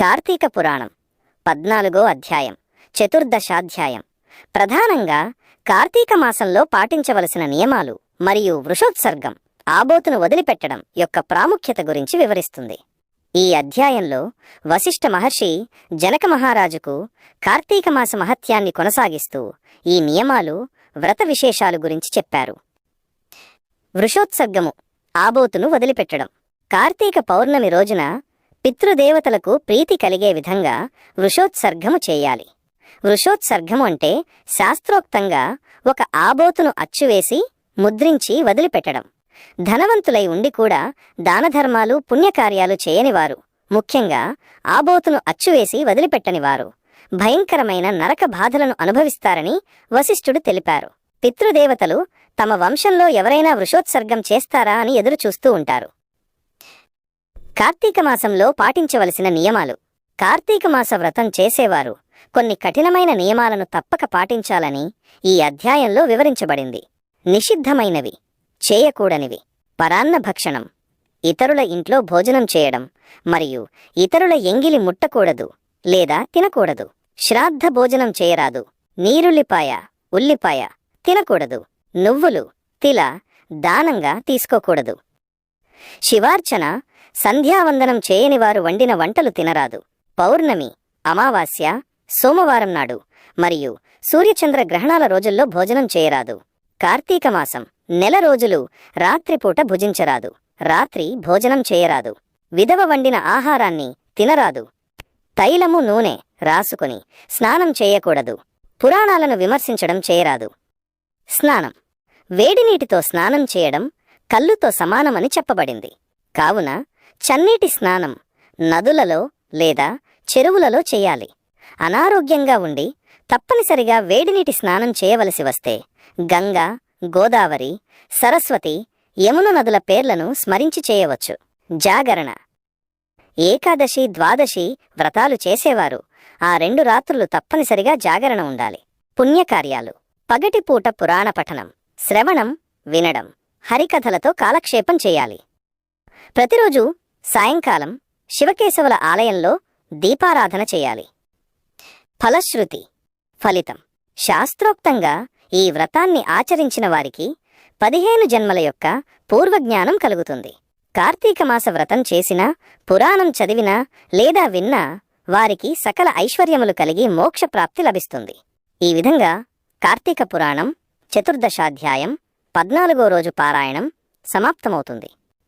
కార్తీక పురాణం పద్నాలుగో అధ్యాయం చతుర్దశాధ్యాయం. ప్రధానంగా కార్తీక మాసంలో పాటించవలసిన నియమాలు మరియు వృషోత్సర్గం ఆబోతును వదిలిపెట్టడం యొక్క ప్రాముఖ్యత గురించి వివరిస్తుంది. ఈ అధ్యాయంలో వశిష్ఠ మహర్షి జనక మహారాజుకు కార్తీక మాస మహత్యాన్ని కొనసాగిస్తూ ఈ నియమాలు వ్రత విశేషాలు గురించి చెప్పారు. వృషోత్సర్గము ఆబోతును వదిలిపెట్టడం. కార్తీక పౌర్ణమి రోజున పితృదేవతలకు ప్రీతి కలిగే విధంగా వృషోత్సర్గము చేయాలి. వృషోత్సర్గము అంటే శాస్త్రోక్తంగా ఒక ఆబోతును అచ్చువేసి ముద్రించి వదిలిపెట్టడం. ధనవంతులై ఉండి కూడా దానధర్మాలు పుణ్యకార్యాలు చేయనివారు. ముఖ్యంగా ఆబోతును అచ్చువేసి వదిలిపెట్టనివారు. భయంకరమైన నరక బాధలను అనుభవిస్తారని వశిష్ఠుడు తెలిపారు. పితృదేవతలు తమ వంశంలో ఎవరైనా వృషోత్సర్గం చేస్తారా అని ఎదురుచూస్తూ ఉంటారు. కార్తీక మాసంలో పాటించవలసిన నియమాలు. కార్తీక మాస వ్రతం చేసేవారు. కొన్ని కఠినమైన నియమాలను తప్పక పాటించాలని ఈ అధ్యాయంలో వివరించబడింది. నిషిద్ధమైనవి చేయకూడనివి. పరాన్న భక్షణం ఇతరుల ఇంట్లో భోజనం చేయడం మరియు ఇతరుల ఎంగిలి ముట్టకూడదు లేదా తినకూడదు. శ్రాద్ధ భోజనం చేయరాదు. నీరుల్లిపాయ ఉల్లిపాయ తినకూడదు. నువ్వులు తిల దానంగా తీసుకోకూడదు. శివార్చన సంధ్యావందనం చేయనివారు వండిన వంటలు తినరాదు. పౌర్ణమి అమావాస్య సోమవారం నాడు మరియు సూర్యచంద్ర గ్రహణాల రోజుల్లో భోజనం చేయరాదు. కార్తీక మాసం నెల రోజులు రాత్రిపూట భుజించరాదు. రాత్రి భోజనం చేయరాదు. విధవ వండిన ఆహారాన్ని తినరాదు. తైలము నూనె రాసుకుని స్నానం చేయకూడదు. పురాణాలను విమర్శించడం చేయరాదు. స్నానం వేడినీటితో స్నానం చేయడం కల్లుతో సమానమని చెప్పబడింది. కావున చన్నీటి స్నానం నదులలో లేదా చెరువులలో చేయాలి. అనారోగ్యంగా ఉండి తప్పనిసరిగా వేడినీటి స్నానం చేయవలసి వస్తే గంగా గోదావరి సరస్వతి యమున నదుల పేర్లను స్మరించి చేయవచ్చు. జాగరణ. ఏకాదశి ద్వాదశి వ్రతాలు చేసేవారు. ఆ రెండు రాత్రులు తప్పనిసరిగా జాగరణ ఉండాలి. పుణ్యకార్యాలు. పగటిపూట పురాణ పఠనం. శ్రవణం వినడం. హరికథలతో కాలక్షేపం చేయాలి. ప్రతిరోజు సాయంకాలం శివకేశవుల ఆలయంలో దీపారాధన చేయాలి. ఫలశ్రుతి ఫలితం. శాస్త్రోక్తంగా ఈ వ్రతాన్ని ఆచరించిన వారికి పదిహేను జన్మల యొక్క పూర్వజ్ఞానం కలుగుతుంది. కార్తీక మాస వ్రతం చేసినా పురాణం చదివినా లేదా విన్నా వారికి సకల ఐశ్వర్యములు కలిగి మోక్షప్రాప్తి లభిస్తుంది. ఈ విధంగా కార్తీక పురాణం చతుర్దశాధ్యాయం పద్నాలుగో రోజు పారాయణం సమాప్తమవుతుంది.